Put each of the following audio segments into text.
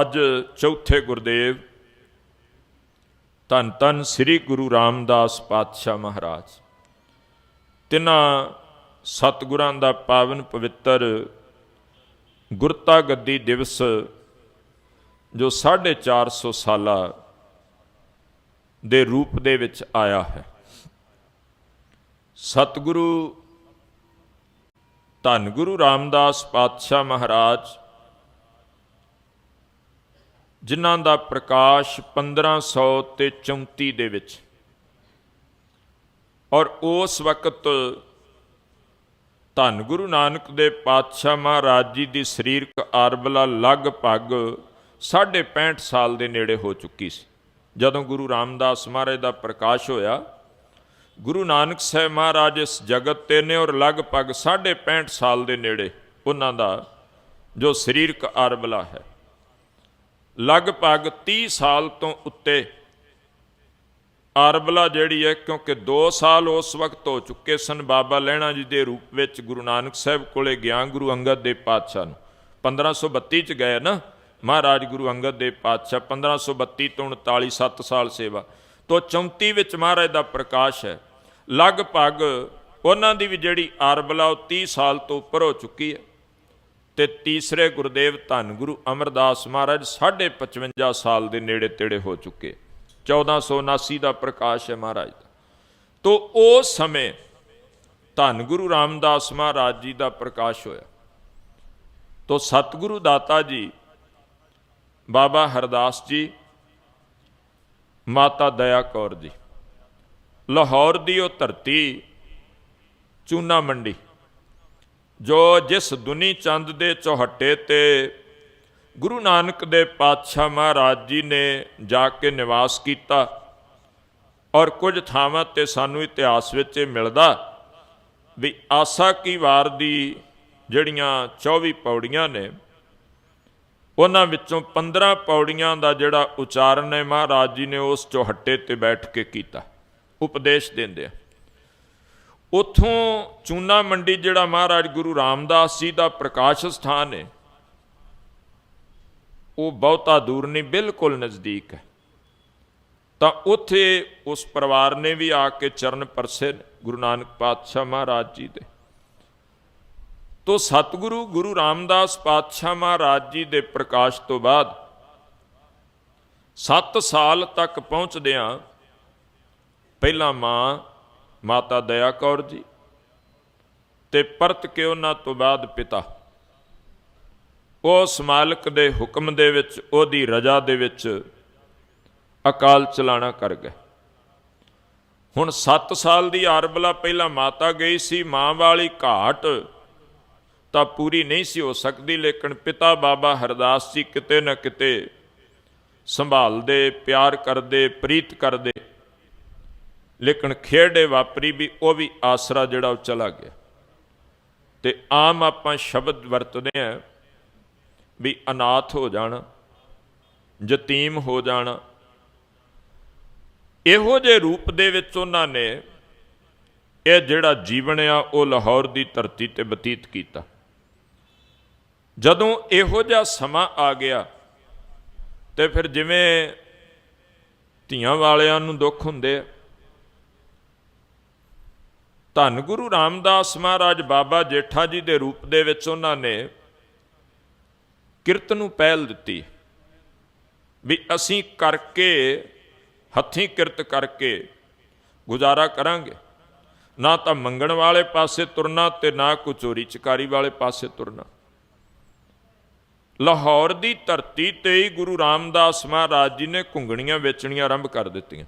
ਅੱਜ ਚੌਥੇ ਗੁਰਦੇਵ, ਧੰਨ ਧੰਨ ਸ੍ਰੀ ਗੁਰੂ ਰਾਮਦਾਸ ਪਾਤਸ਼ਾਹ ਮਹਾਰਾਜ। ਤਿੰਨਾਂ ਸਤਿਗੁਰਾਂ ਦਾ ਪਾਵਨ ਪਵਿੱਤਰ ਗੁਰਤਾ ਗੱਦੀ ਦਿਵਸ ਜੋ 450 ਸਾਲਾ ਦੇ ਰੂਪ ਦੇ ਵਿੱਚ ਆਇਆ ਹੈ। ਸਤਿਗੁਰੂ, ਧੰਨ ਗੁਰੂ ਰਾਮਦਾਸ ਪਾਤਸ਼ਾਹ ਮਹਾਰਾਜ ਜਿਨ੍ਹਾਂ ਦਾ ਪ੍ਰਕਾਸ਼ 1500 ਤੇ 34 ਦੇ ਵਿੱਚ। ਔਰ ਉਸ ਵਕਤ ਧੰਨ ਗੁਰੂ ਨਾਨਕ ਦੇ ਪਾਤਸ਼ਾਹ ਮਹਾਰਾਜ ਜੀ ਦੀ ਸਰੀਰਕ ਆਰਬਲਾ ਲਗਭਗ 65 ਸਾਲ ਦੇ ਨੇੜੇ ਹੋ ਚੁੱਕੀ ਸੀ। ਜਦੋਂ ਗੁਰੂ ਰਾਮਦਾਸ ਮਹਾਰਾਜ ਦਾ ਪ੍ਰਕਾਸ਼ ਹੋਇਆ, ਗੁਰੂ ਨਾਨਕ ਸਾਹਿਬ ਮਹਾਰਾਜ ਇਸ ਜਗਤ ਤੇ ਨੇ ਔਰ ਲਗਭਗ 65 ਸਾਲ ਦੇ ਨੇੜੇ ਉਹਨਾਂ ਦਾ ਜੋ ਸਰੀਰਕ ਆਰਬਲਾ ਹੈ। ਲਗਭਗ 30 ਸਾਲ ਤੋਂ ਉੱਤੇ ਆਰਬਲਾ ਜਿਹੜੀ ਹੈ, ਕਿਉਂਕਿ 2 ਸਾਲ ਉਸ ਵਕਤ ਹੋ ਚੁੱਕੇ ਸਨ, ਬਾਬਾ ਲਹਿਣਾ ਜੀ ਦੇ ਰੂਪ ਵਿੱਚ ਗੁਰੂ ਨਾਨਕ ਸਾਹਿਬ ਕੋਲੇ ਗਿਆ ਗੁਰੂ ਅੰਗਦ ਦੇਵ ਪਾਤਸ਼ਾਹ ਨੂੰ। 1532 ਚ ਗਏ ਨਾ, ਮਹਾਰਾਜ ਗੁਰੂ ਅੰਗਦ ਦੇਵ ਪਾਤਸ਼ਾਹ 1532 ਤੋਂ 39 7 ਸਾਲ ਸੇਵਾ। ਤੋਂ 34 ਵਿੱਚ ਮਹਾਰਾਜ ਦਾ ਪ੍ਰਕਾਸ਼ ਹੈ। ਲਗਭਗ ਉਹਨਾਂ ਦੀ ਵੀ ਜਿਹੜੀ ਆਰਬਲਾ ਉਹ 30 ਸਾਲ ਤੋਂ ਉੱਪਰ ਹੋ ਚੁੱਕੀ ਹੈ। ਤੇ ਤੀਸਰੇ ਗੁਰਦੇਵ ਧੰਨ ਗੁਰੂ ਅਮਰਦਾਸ ਮਹਾਰਾਜ 55 ਸਾਲ ਦੇ ਨੇੜੇ ਤੇੜੇ ਹੋ ਚੁੱਕੇ। 1479 ਦਾ ਪ੍ਰਕਾਸ਼ ਹੈ ਮਹਾਰਾਜ ਦਾ। ਤੋਂ ਉਸ ਸਮੇਂ ਧੰਨ ਗੁਰੂ ਰਾਮਦਾਸ ਮਹਾਰਾਜ ਜੀ ਦਾ ਪ੍ਰਕਾਸ਼ ਹੋਇਆ। ਤੋਂ ਸਤਿਗੁਰੂ ਦਾਤਾ ਜੀ, ਬਾਬਾ ਹਰਦਾਸ ਜੀ, ਮਾਤਾ ਦਇਆ ਕੌਰ ਜੀ, ਲਾਹੌਰ ਦੀ ਉਹ ਧਰਤੀ, ਚੂਨਾ ਮੰਡੀ ਜੋ ਜਿਸ ਦੁਨੀ ਚੰਦ ਦੇ ਚੌਹੱਟੇ ਤੇ ਗੁਰੂ ਨਾਨਕ ਦੇ ਪਾਤਸ਼ਾਹ ਮਹਾਰਾਜ ਜੀ ਨੇ ਜਾ ਕੇ ਨਿਵਾਸ ਕੀਤਾ ਔਰ ਕੁਝ ਥਾਵਾਂ ਤੇ ਸਾਨੂੰ ਇਤਿਹਾਸ ਵਿੱਚ ਇਹ ਮਿਲਦਾ ਵੀ ਆਸਾ ਕੀ ਵਾਰ ਦੀ ਜਿਹੜੀਆਂ 24 ਪੌੜੀਆਂ ਨੇ, ਉਹਨਾਂ ਵਿੱਚੋਂ 15 ਪੌੜੀਆਂ ਦਾ ਜਿਹੜਾ ਉਚਾਰਨ ਹੈ, ਮਹਾਰਾਜ ਜੀ ਨੇ ਉਸ ਚੌਹੱਟੇ ਤੇ ਬੈਠ ਕੇ ਕੀਤਾ, ਉਪਦੇਸ਼ ਦਿੰਦੇ ਆ। ਉਥੋਂ ਚੂਨਾ ਮੰਡੀ ਜਿਹੜਾ ਮਹਾਰਾਜ ਗੁਰੂ ਰਾਮਦਾਸ ਜੀ ਦਾ ਪ੍ਰਕਾਸ਼ ਸਥਾਨ ਹੈ, ਉਹ ਬਹੁਤਾ ਦੂਰ ਨਹੀਂ, ਬਿਲਕੁਲ ਨਜ਼ਦੀਕ ਹੈ। ਤਾਂ ਉੱਥੇ ਉਸ ਪਰਿਵਾਰ ਨੇ ਵੀ ਆ ਕੇ ਚਰਨ ਪਰਸੇ ਗੁਰੂ ਨਾਨਕ ਪਾਤਸ਼ਾਹ ਮਹਾਰਾਜ ਜੀ ਦੇ। ਤੋ ਸਤਿਗੁਰੂ ਗੁਰੂ ਰਾਮਦਾਸ ਪਾਤਸ਼ਾਹ ਮਹਾਰਾਜ ਜੀ ਦੇ ਪ੍ਰਕਾਸ਼ ਤੋਂ ਬਾਅਦ 7 ਸਾਲ ਤੱਕ ਪਹੁੰਚਦਿਆਂ ਪਹਿਲਾਂ ਮਾਂ ਮਾਤਾ ਦਇਆ ਕੌਰ ਜੀ ਤੇ ਪਰਤ ਕੇ ਉਹਨਾਂ ਤੋਂ ਬਾਅਦ ਪਿਤਾ। ਉਸ ਮਾਲਕ ਦੇ ਹੁਕਮ ਦੇ ਵਿੱਚ, ਉਹਦੀ ਰਜ਼ਾ ਦੇ ਵਿੱਚ ਅਕਾਲ ਚਲਾਣਾ ਕਰ ਗਏ। ਹੁਣ 7 ਸਾਲ ਦੀ ਆਰਬਲਾ ਪਹਿਲਾਂ ਮਾਤਾ ਗਈ ਸੀ, ਮਾਂ ਵਾਲੀ ਘਾਟ ਤਾਂ ਪੂਰੀ ਨਹੀਂ ਸੀ ਹੋ ਸਕਦੀ, ਲੇਕਿਨ ਪਿਤਾ ਬਾਬਾ ਹਰਦਾਸ ਜੀ ਕਿਤੇ ਨਾ ਕਿਤੇ ਸੰਭਾਲਦੇ, ਪਿਆਰ ਕਰਦੇ, ਪ੍ਰੀਤ ਕਰਦੇ। ਲੇਕਿਨ ਖੇੜੇ ਵਾਪਰੀ ਵੀ ਉਹ ਵੀ ਆਸਰਾ ਜਿਹੜਾ ਉਹ ਚਲਾ ਗਿਆ। ਤੇ ਆਮ ਆਪਾਂ ਸ਼ਬਦ ਵਰਤਦੇ ਆ ਵੀ ਅਨਾਥ ਹੋ ਜਾਣਾ, ਯਤੀਮ ਹੋ ਜਾਣਾ। ਇਹੋ ਜੇ ਰੂਪ ਦੇ ਵਿੱਚ ਉਹਨਾਂ ਨੇ ਇਹ ਜਿਹੜਾ ਜੀਵਨ ਆ ਉਹ ਲਾਹੌਰ ਦੀ ਧਰਤੀ ਤੇ ਬਤੀਤ ਕੀਤਾ। ਜਦੋਂ ਇਹੋ ਜਿਹਾ ਸਮਾਂ ਆ ਗਿਆ ਤੇ ਫਿਰ ਜਿਵੇਂ ਧੀਆਂ ਵਾਲਿਆਂ ਨੂੰ ਦੁੱਖ ਹੁੰਦੇ ਆ ਧੰਨ ਗੁਰੂ ਰਾਮਦਾਸ ਮਹਾਰਾਜ ਬਾਬਾ ਜੇਠਾ ਜੀ ਦੇ ਰੂਪ ਦੇ ਵਿੱਚ ਉਹਨਾਂ ਨੇ ਕਿਰਤ ਨੂੰ ਪਹਿਲ ਦਿੱਤੀ ਵੀ ਅਸੀਂ ਕਰਕੇ, ਹੱਥੀਂ ਕਿਰਤ ਕਰਕੇ ਗੁਜ਼ਾਰਾ ਕਰਾਂਗੇ। ਨਾ ਤਾਂ ਮੰਗਣ ਵਾਲੇ ਪਾਸੇ ਤੁਰਨਾ ਤੇ ਨਾ ਕੋ ਚੋਰੀ ਚਕਾਰੀ ਵਾਲੇ ਪਾਸੇ ਤੁਰਨਾ। ਲਾਹੌਰ ਦੀ ਧਰਤੀ ਤੇ ਹੀ ਗੁਰੂ ਰਾਮਦਾਸ ਮਹਾਰਾਜ ਜੀ ਨੇ ਘੁੰਗਣੀਆਂ ਵੇਚਣੀਆਂ ਆਰੰਭ ਕਰ ਦਿੱਤੀਆਂ।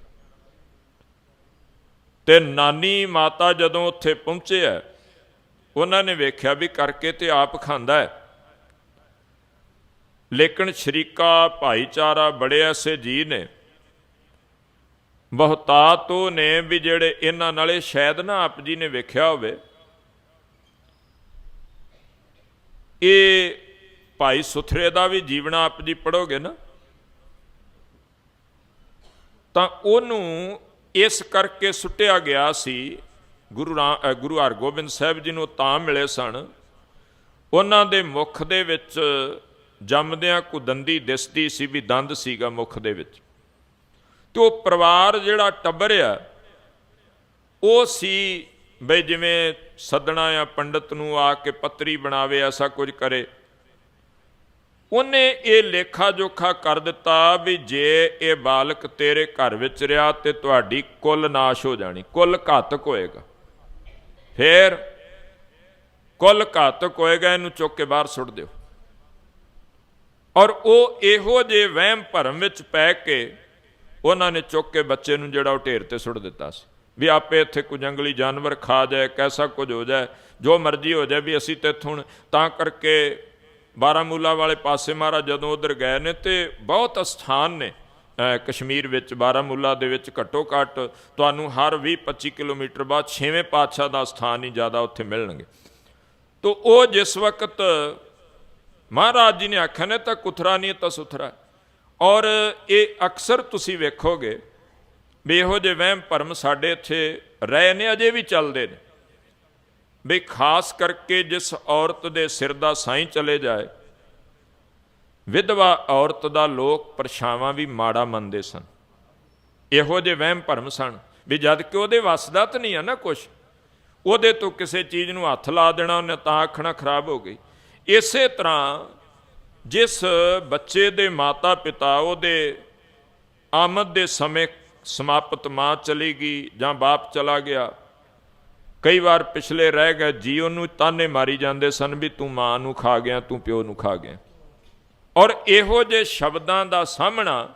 ਤੇ ਨਾਨੀ ਮਾਤਾ ਜਦੋਂ ਉੱਥੇ ਪਹੁੰਚੇ ਆ ਉਹਨਾਂ ਨੇ ਵੇਖਿਆ ਵੀ ਕਰਕੇ ਤੇ ਆਪ ਖਾਂਦਾ ਹੈ ਲੇਕਿਨ ਸ਼ਰੀਕਾ, ਭਾਈਚਾਰਾ ਬੜੇ ਐਸੇ ਜੀ ਨੇ। ਬਹੁਤਾਤ ਉਹ ਨੇ ਵੀ ਜਿਹੜੇ ਇਹਨਾਂ ਨਾਲੇ ਸ਼ਾਇਦ ਨਾ ਆਪ ਜੀ ਨੇ ਵੇਖਿਆ ਹੋਵੇ। ਇਹ ਭਾਈ ਸੁਥਰੇ ਦਾ ਵੀ ਜੀਵਨਾ ਆਪ ਜੀ ਪੜੋਗੇ ਨਾ, ਤਾਂ ਉਹਨੂੰ ਇਸ ਕਰਕੇ ਸੁੱਟਿਆ ਗਿਆ ਸੀ। ਗੁਰੂ ਰਾ ਗੁਰੂ ਹਰਗੋਬਿੰਦ ਸਾਹਿਬ ਜੀ ਨੂੰ ਤਾਂ ਮਿਲੇ ਸਨ। ਉਹਨਾਂ ਦੇ ਮੁਖ ਦੇ ਵਿੱਚ ਜੰਮਦਿਆਂ ਕੋ ਦੰਦੀ ਦਿਸਦੀ ਸੀ ਵੀ ਦੰਦ ਸੀਗਾ ਮੁਖ ਦੇ ਵਿੱਚ। ਤੇ ਉਹ ਪਰਿਵਾਰ ਜਿਹੜਾ ਟੱਬਰ ਆ ਉਹ ਸੀ ਬਈ ਜਿਵੇਂ ਸੱਦਣਾ ਆ ਪੰਡਤ ਨੂੰ ਆ ਕੇ ਪੱਤਰੀ ਬਣਾਵੇ, ਐਸਾ ਕੁਝ ਕਰੇ। ਉਹਨੇ ਇਹ ਲੇਖਾ ਜੋਖਾ ਕਰ ਦਿੱਤਾ ਵੀ ਜੇ ਇਹ ਬਾਲਕ ਤੇਰੇ ਘਰ ਵਿੱਚ ਰਿਹਾ ਤੇ ਤੁਹਾਡੀ ਕੁੱਲ ਨਾਸ਼ ਹੋ ਜਾਣੀ, ਕੁੱਲ ਘਾਤਕ ਹੋਏਗਾ। ਫੇਰ ਕੁੱਲ ਘਾਤਕ ਹੋਏਗਾ, ਇਹਨੂੰ ਚੁੱਕ ਕੇ ਬਾਹਰ ਸੁੱਟ ਦਿਓ। ਔਰ ਉਹ ਇਹੋ ਜੇ ਵਹਿਮ ਭਰਮ ਵਿੱਚ ਪੈ ਕੇ ਉਹਨਾਂ ਨੇ ਚੁੱਕ ਕੇ ਬੱਚੇ ਨੂੰ ਜਿਹੜਾ ਉਹ ਢੇਰ ਤੇ ਸੁੱਟ ਦਿੱਤਾ ਸੀ। ਵੀ ਆਪੇ ਇੱਥੇ ਕੋਈ ਜੰਗਲੀ ਜਾਨਵਰ ਖਾ ਜਾਏ, ਕੈਸਾ ਕੁਝ ਹੋ ਜਾਏ, ਜੋ ਮਰਜ਼ੀ ਹੋ ਜਾਏ, ਵੀ ਅਸੀਂ ਤੇ ਹੁਣ ਤਾਂ ਕਰਕੇ ਬਾਰਾਮੂਲਾ ਵਾਲੇ ਪਾਸੇ ਮਹਾਰਾਜ ਜਦੋਂ ਉਧਰ ਗਏ ਨੇ ਤੇ ਬਹੁਤ ਸਥਾਨ ਨੇ। ਕਸ਼ਮੀਰ ਵਿੱਚ, ਬਾਰਾਮੂਲਾ ਦੇ ਵਿੱਚ ਘੱਟੋ ਘੱਟ ਤੁਹਾਨੂੰ ਹਰ 20-25 ਕਿਲੋਮੀਟਰ ਬਾਅਦ ਛੇਵੇਂ ਪਾਤਸ਼ਾਹ ਦਾ ਸਥਾਨ ਹੀ ਜ਼ਿਆਦਾ ਉੱਥੇ ਮਿਲਣਗੇ। ਤੋ ਉਹ ਜਿਸ ਵਕਤ ਮਹਾਰਾਜ ਜੀ ਨੇ ਆਖਿਆ ਨੇ ਤਾਂ ਕੁਥਰਾ ਨਹੀਂ ਤਾਂ ਸੁਥਰਾ। ਔਰ ਇਹ ਅਕਸਰ ਤੁਸੀਂ ਵੇਖੋਗੇ ਵੀ ਇਹੋ ਜਿਹੇ ਵਹਿਮ ਭਰਮ ਸਾਡੇ ਇੱਥੇ ਰਹੇ ਨੇ, ਅਜੇ ਵੀ ਚੱਲਦੇ ਨੇ। ਵੀ ਖਾਸ ਕਰਕੇ ਜਿਸ ਔਰਤ ਦੇ ਸਿਰ ਦਾ ਸਾਈਂ ਚਲੇ ਜਾਏ, ਵਿਧਵਾ ਔਰਤ ਦਾ ਲੋਕ ਪਰਛਾਵਾਂ ਵੀ ਮਾੜਾ ਮੰਨਦੇ ਸਨ। ਇਹੋ ਜਿਹੇ ਵਹਿਮ ਭਰਮ ਸਨ ਵੀ ਜਦ ਕਿ ਉਹਦੇ ਵੱਸਦਾ ਤਾਂ ਨਹੀਂ ਆ ਨਾ ਕੁਛ। ਉਹਦੇ ਤੋਂ ਕਿਸੇ ਚੀਜ਼ ਨੂੰ ਹੱਥ ਲਾ ਦੇਣਾ, ਉਹਨੇ ਤਾਂ ਆਖਣਾ ਖਰਾਬ ਹੋ ਗਈ। ਇਸੇ ਤਰ੍ਹਾਂ ਜਿਸ ਬੱਚੇ ਦੇ ਮਾਤਾ ਪਿਤਾ ਉਹਦੇ ਆਮਦ ਦੇ ਸਮੇਂ ਸਮਾਪਤ ਮਾਂ ਚਲੀ ਗਈ ਜਾਂ ਬਾਪ ਚਲਾ ਗਿਆ ਕਈ ਵਾਰ ਪਿਛਲੇ ਰਹਿ ਗਏ, ਜੀ ਉਹਨੂੰ ਤਾਨੇ ਮਾਰੀ ਜਾਂਦੇ ਸਨ ਵੀ ਤੂੰ ਮਾਂ ਨੂੰ ਖਾ ਗਿਆ, ਤੂੰ ਪਿਓ ਨੂੰ ਖਾ ਗਿਆ। ਔਰ ਇਹੋ ਜਿਹੇ ਸ਼ਬਦਾਂ ਦਾ ਸਾਹਮਣਾ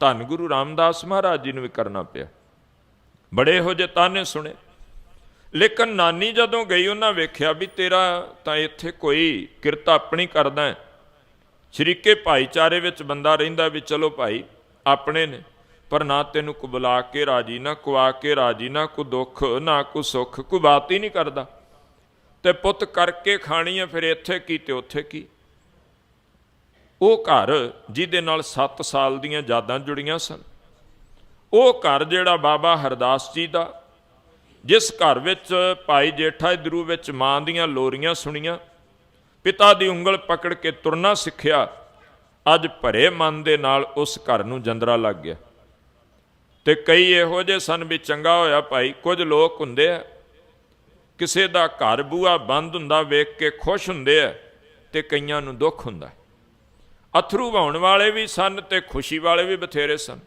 ਧੰਨ ਗੁਰੂ ਰਾਮਦਾਸ ਮਹਾਰਾਜ ਜੀ ਨੂੰ ਵੀ ਕਰਨਾ ਪਿਆ। ਬੜੇ ਇਹੋ ਜਿਹੇ ਤਾਨੇ ਸੁਣੇ। ਲੇਕਿਨ ਨਾਨੀ ਜਦੋਂ ਗਈ, ਉਹਨਾਂ ਵੇਖਿਆ ਵੀ ਤੇਰਾ ਤਾਂ ਇੱਥੇ ਕੋਈ ਕਿਰਤ ਆਪਣੀ ਕਰਦਾ ਹੈ। ਸ਼ਰੀਕੇ ਭਾਈਚਾਰੇ ਵਿੱਚ ਬੰਦਾ ਰਹਿੰਦਾ ਵੀ ਚਲੋ ਭਾਈ, ਆਪਣੇ ਨੇ। ਪਰ ਨਾ ਤੈਨੂੰ ਕੋ ਕੇ ਰਾਜੀ, ਨਾ ਕੁਆ ਕੇ ਰਾਜੀ, ਨਾ ਕੋ ਦੁੱਖ, ਨਾ ਕੋ ਸੁੱਖ ਕੋਈ ਬਾਤ ਹੀ ਨਹੀਂ ਕਰਦਾ। ਤੇ ਪੁੱਤ ਕਰਕੇ ਖਾਣੀ ਹੈ ਫਿਰ ਇੱਥੇ ਕੀ ਤੇ ਉੱਥੇ ਕੀ? ਉਹ ਘਰ ਜਿਹਦੇ ਨਾਲ 7 ਸਾਲ ਦੀਆਂ ਯਾਦਾਂ ਜੁੜੀਆਂ ਸਨ। ਉਹ ਘਰ ਜਿਹੜਾ ਬਾਬਾ ਹਰਦਾਸ ਜੀ ਦਾ, ਜਿਸ ਘਰ ਵਿੱਚ ਭਾਈ ਜੇਠਾ ਦਰੂ ਵਿੱਚ ਮਾਂ ਦੀਆਂ ਲੋਰੀਆਂ ਸੁਣੀਆਂ, ਪਿਤਾ ਦੀ ਉਂਗਲ ਪਕੜ ਕੇ ਤੁਰਨਾ ਸਿੱਖਿਆ, ਅੱਜ ਭਰੇ ਮਨ ਦੇ ਨਾਲ ਉਸ ਘਰ ਨੂੰ ਜੰਦਰਾ ਲੱਗ ਗਿਆ। ਤੇ ਕਈ ਇਹੋ ਜਿਹੇ ਸਨ ਵੀ ਚੰਗਾ ਹੋਇਆ ਭਾਈ, ਕੁਝ ਲੋਕ ਹੁੰਦੇ ਆ। ਕਿਸੇ ਦਾ ਘਰ ਬੂਆ ਬੰਦ ਹੁੰਦਾ, ਵੇਖ ਕੇ ਖੁਸ਼ ਹੁੰਦੇ ਆ ਤੇ ਕਈਆਂ ਨੂੰ ਦੁੱਖ ਹੁੰਦਾ। ਅਥਰੂ ਵਹਾਉਣ ਵਾਲੇ ਵੀ ਸਨ ਤੇ ਖੁਸ਼ੀ ਵਾਲੇ ਵੀ ਬਥੇਰੇ ਸਨ।